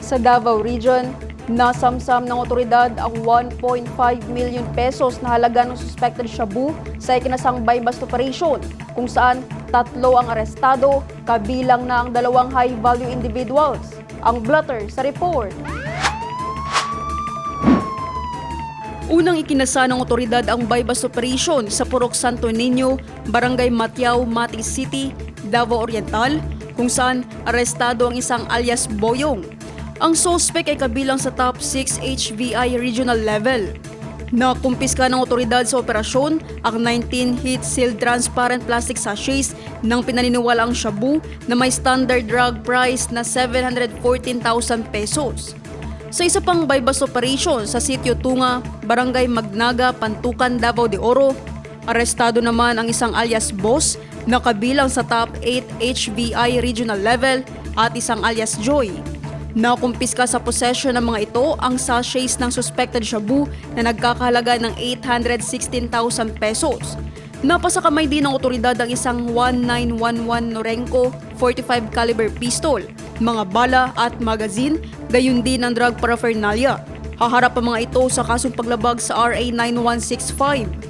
Sa Davao Region, nasamsam ng otoridad ang 1.5 million pesos na halaga ng suspected shabu sa ikinasang buy-bust operation, kung saan tatlo ang arestado, kabilang na ang dalawang high-value individuals. Ang blotter sa report. Unang ikinasa ng otoridad ang buy-bust operation sa Purok Santo Niño, Barangay Matiao, Mati City, Davao Oriental, kung saan arestado ang isang alias Boyong. Ang suspect ay kabilang sa top 6 HVI regional level. Nakumpiska ng otoridad sa operasyon ang 19 heat sealed transparent plastic sachets ng pinaniniwalaang shabu na may standard drug price na 714,000 pesos. Sa isa pang buy-bust operation sa sitio Tunga, Barangay Magnaga, Pantukan, Davao de Oro, arestado naman ang isang alias Boss na kabilang sa top 8 HVI regional level at isang alias Joy. Nakumpiska sa possession ng mga ito ang sachets ng suspected shabu na nagkakahalaga ng 816,000 pesos. Napasa kamay din ng otoridad ang isang 1911 Norenco 45 caliber pistol, mga bala at magazine, gayon din ang drug paraphernalia. Haharap ang mga ito sa kasong paglabag sa RA 9165.